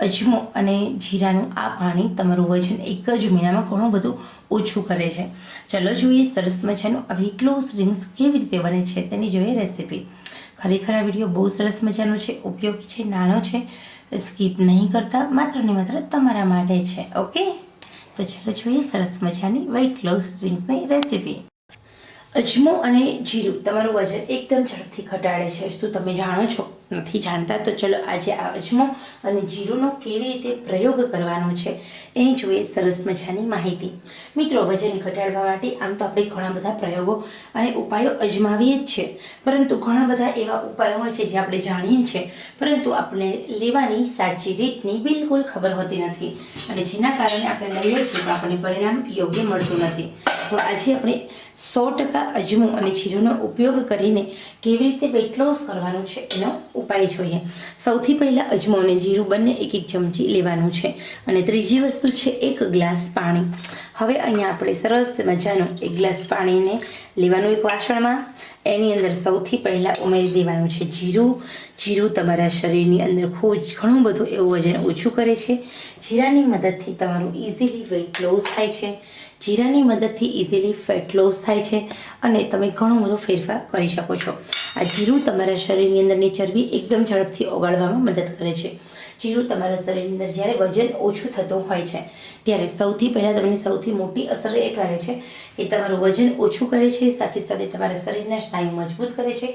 અજમો અને જીરાનું આ પાણી તમારું વજન એક જ મહિનામાં ઘણું બધું ઓછું કરે છે. ચલો જોઈએ સરસ મજાનું આ ક્લોઝ રિંગ્સ કેવી રીતે બને છે તેની જોઈએ રેસીપી. ખરેખર આ વીડિયો બહુ સરસ મજાનો છે, ઉપયોગી છે, નાનો છે, સ્કીપ નહીં કરતા, માત્ર ને માત્ર તમારા માટે છે, ઓકે? તો ચાલો જોઈએ સરસ મજાની વેઇટ લોસ ડ્રિંક્સની રેસીપી. અજમો અને જીરું તમારું વજન એકદમ ઝડપથી ઘટાડે છે, શું તમે જાણો છો? નથી જાણતા. તો ચલો આજે આ અજમો અને જીરુંનો કેવી રીતે પ્રયોગ કરવાનો છે એની જોઈએ સરસ મજાની માહિતી. મિત્રો, વજન ઘટાડવા માટે આમ તો આપણે ઘણા બધા પ્રયોગો અને ઉપાયો અજમાવીએ જ છે. પરંતુ ઘણા બધા એવા ઉપાયો હોય છે જે આપણે જાણીએ છીએ. પરંતુ આપણે લેવાની સાચી રીતની બિલકુલ ખબર હોતી નથી. અને જેના કારણે આપણે લઈએ છીએ તો આપણને પરિણામ યોગ્ય મળતું નથી. તો આજે આપણે સો ટકા અજમો અને જીરુંનો ઉપયોગ કરીને કેવી રીતે વેટ લોસ કરવાનું છે એનો ઉપાય જોઈએ. સૌથી પહેલાં અજમો અને જીરું બંને એક એક ચમચી લેવાનું છે અને ત્રીજી વસ્તુ છે એક ગ્લાસ પાણી. હવે અહીંયા આપણે સરસ મજાનું એક ગ્લાસ પાણીને લેવાનું એક વાસણમાં એની અંદર સૌથી પહેલાં ઉમેરી દેવાનું છે જીરું. જીરું તમારા શરીરની અંદર ખૂબ ઘણું બધું એવું વજન ઓછું કરે છે. જીરાની મદદથી તમારું ઇઝીલી વેઇટ લોસ થાય છે. જીરાની મદદથી ઇઝીલી ફેટ લોસ થાય છે અને તમે ઘણો બધો ફેરફાર કરી શકો છો. આ જીરું તમારા શરીરની અંદરની ચરબી એકદમ ઝડપથી ઓગાળવામાં મદદ કરે છે. જીરું તમારા શરીરની અંદર જ્યારે વજન ઓછું થતું હોય છે, ત્યારે સૌથી પહેલાં તમને સૌથી મોટી અસર એ કરે છે કે તમારું વજન ઓછું કરે છે, સાથે સાથે તમારા શરીરના સ્નાયુ મજબૂત કરે છે.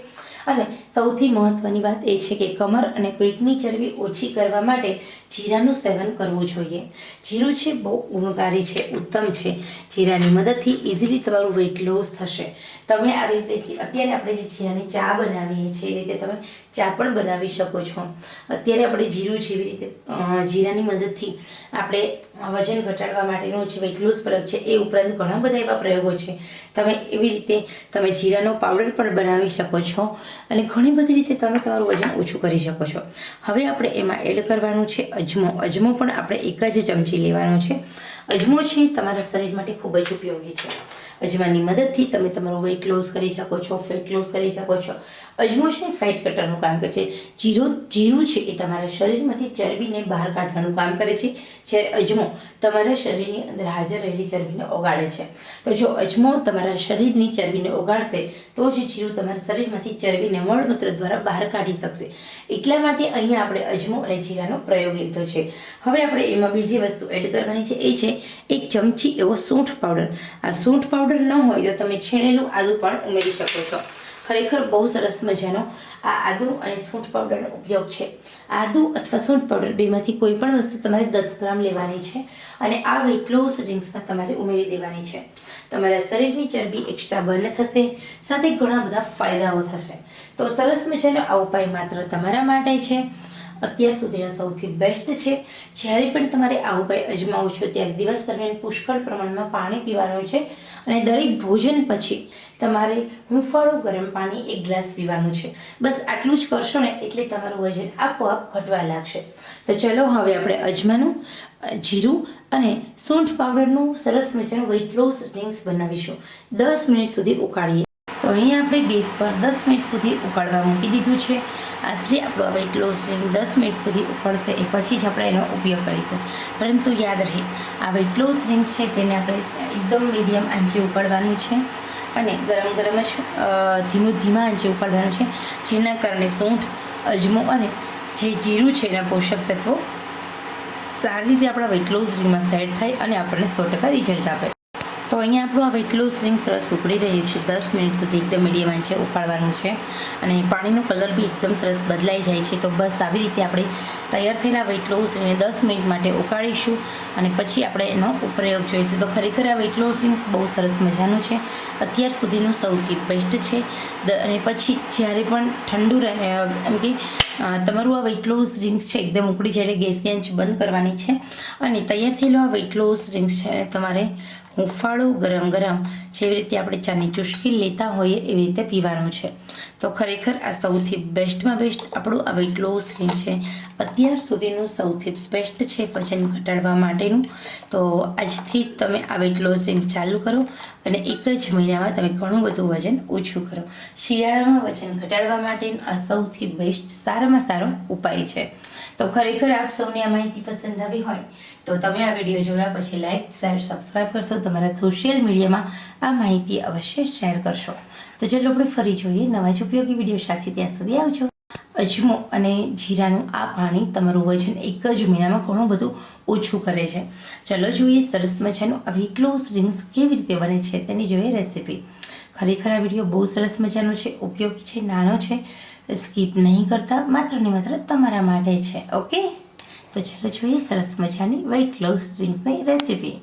અને સૌથી મહત્ત્વની વાત એ છે કે કમર અને પેટની ચરબી ઓછી કરવા માટે જીરાનું સેવન કરવું જોઈએ. જીરું છે, બહુ ગુણકારી છે, ઉત્તમ છે. જીરાની મદદથી ઇઝીલી તમારું વેઇટ લોસ થશે. તમે આવી રીતે અત્યારે આપણે જે જીરાની ચા બનાવીએ છીએ, એ રીતે તમે ચા પણ બનાવી શકો છો. અત્યારે આપણે જીરું જેવી રીતે જીરાની મદદથી આપણે વજન ઘટાડવા માટેનો જે વેઇટ લોસ પ્રયોગ છે, એ ઉપરાંત ઘણા બધા એવા પ્રયોગો છે. તમે એવી રીતે તમે જીરાનો પાવડર પણ બનાવી શકો છો. અને ઘણી બધી રીતે તમે તમારું વજન ઓછું કરી શકો છો. હવે આપણે એમાં એડ કરવાનું છે અજમો. અજમો પણ આપણે એક જ ચમચી લેવાનો છે. અજમો છે તમારા શરીર માટે ખૂબ જ ઉપયોગી છે. અજમાની મદદથી તમે તમારું વેઇટ લોસ કરી શકો છો ફેટ લોસ કરી શકો છો. અજમો છે ફેટ કટરનું કામ કરે છે. જીરું જીરું છે એ તમારા શરીરમાંથી ચરબીને બહાર કાઢવાનું કામ કરે છે. જ્યારે અજમો તમારા શરીરની અંદર હાજર રહેલી ચરબીને ઓગાળે છે. તો જો અજમો તમારા શરીરની ચરબીને ઓગાળશે, તો જ જીરું તમારા શરીરમાંથી ચરબીને મળમૂત્ર દ્વારા બહાર કાઢી શકશે. એટલા માટે અહીંયા આપણે અજમો અને જીરાનો પ્રયોગ લીધો છે. હવે આપણે એમાં બીજી વસ્તુ એડ કરવાની છે. એ છે, એક ચમચી એવો સૂંઠ પાવડર આ સૂંઠ પાવડર ન હોય તો તમે છીણેલું આદું પણ ઉમેરી શકો છો. ખરેખર બહુ સરસ મજાનો આ આદુ અને સૂંઠ પાવડરનો ઉપયોગ છે. આદુ અથવા સૂંઠ પાવડર બેમાંથી કોઈ પણ વસ્તુ તમારે દસ ગ્રામ લેવાની છે અને આ વેટ લોસ ડ્રિંક્સમાં તમારે ઉમેરી દેવાની છે. તમારા શરીરની ચરબી એક્સ્ટ્રા બર્ન થશે, સાથે ઘણા બધા ફાયદાઓ થશે. તો સરસ મજાનો આ ઉપાય માત્ર તમારા માટે છે. અત્યાર સુધીનો સૌથી બેસ્ટ છે. જ્યારે પણ તમારે આ ઉપાય અજમાવો છો, ત્યારે દિવસ દરમિયાન પુષ્કળ પ્રમાણમાં પાણી પીવાનું છે અને દરેક ભોજન પછી તમારે હુંફાળું ગરમ પાણી એક ગ્લાસ પીવાનું છે. બસ આટલું જ કરશો ને એટલે તમારું વજન આપોઆપ ઘટવા લાગશે. તો ચલો હવે આપણે અજમાનું, જીરું અને સૂંઠ પાવડરનું સરસ મજાનું વેઇટ લોસ ડ્રિંક્સ બનાવીશું. દસ મિનિટ સુધી ઉકાળીએ. તો અહીંયા આપણે ગેસ પર દસ મિનિટ સુધી ઉકાળવા મૂકી દીધું છે. આશરે આપણો હવે એટલો સ્ટીમ દસ મિનિટ સુધી ઉકળશે એ પછી જ આપણે એનો ઉપયોગ કરીશું. પરંતુ યાદ રહે આ વેટ લોસ ડ્રિંક છે તેને આપણે એકદમ મીડિયમ આંચે ઉકળવાનું છે અને ગરમ ગરમ જ ધીમું ધીમા આંચે ઉકળવાનું છે. જેના કારણે સૂંઠ, અજમો અને જે જીરું છે એના પોષક તત્વો સારી રીતે આપણા વેઇટ લોસ ડ્રિંકમાં સેટ થાય અને આપણને સો ટકા રિઝલ્ટ આપે. તો અહીંયા આપણું આ વેટલું સ્ટ્રિંગ સરસ ઉકળી રહ્યું છે. દસ મિનિટ સુધી એકદમ મીડિયમ આંચે ઉકાળવાનું છે. અને પાણીનો કલર બી એકદમ સરસ બદલાઈ જાય છે. તો બસ આવી રીતે આપણે તૈયાર થયેલા વેટલું લોસ દસ મિનિટ માટે ઉકાળીશું અને પછી આપણે એનો ઉપયોગ જોઈશું. તો ખરેખર આ વેટલું લોસ બહુ સરસ મજાનું છે. અત્યાર સુધીનું સૌથી બેસ્ટ છે. અને પછી જ્યારે પણ ઠંડુ રહે, એમ કે તમારું આ વેટ લોસ ડ્રિંક્સ છે એકદમ ઉકળી જાય એટલે ગેસની આંચ બંધ કરવાની છે. અને તૈયાર થયેલું આ વેટ લોસ છે, તમારે હુંફાળું ગરમ ગરમ જેવી રીતે આપણે ચાની ચુસ્કી લેતા હોઈએ એવી રીતે પીવાનું છે. તો ખરેખર આ સૌથી બેસ્ટમાં બેસ્ટ આપણું આ વેટ લોસ છે. અત્યાર સુધીનું સૌથી બેસ્ટ છે વજન ઘટાડવા માટેનું. તો આજથી જ તમે આ વેટ લોસ ચાલુ કરો અને એક જ મહિનામાં તમે ઘણું બધું વજન ઓછું કરો. શિયાળામાં વજન ઘટાડવા માટેનું આ સૌથી બેસ્ટ સારામાં સારો ઉપાય છે. તો ખરેખર આપ સૌને આ માહિતી પસંદ આવી હોય તો તમે આ વીડિયો જોયા પછી લાઇક શેર સબસ્ક્રાઈબ કરશો. તમારા સોશિયલ મીડિયામાં આ માહિતી અવશ્ય શેર કરશો. તો ચલો આપણે ફરી જોઈએ નવા જ ઉપયોગી વીડિયો સાથે. ત્યાં સુધી આવજો. અજમો અને જીરાનું આ પાણી તમારું વજન એક જ મહિનામાં ઘણું બધું ઓછું કરે છે. ચલો જોઈએ સરસ મજાનું આ વેટ લોસ ડ્રિંક્સ કેવી રીતે બને છે તેની જોઈએ રેસીપી ખરેખર આ વીડિયો બહુ સરસ મજાનો છે, ઉપયોગી છે, નાનો છે. સ્કીપ નહીં કરતા માત્ર ને માત્ર તમારા માટે છે. ઓકે તો ચલો જોઈએ સરસ મજાની વેઇટ લોસ ડ્રિંક્સની રેસીપી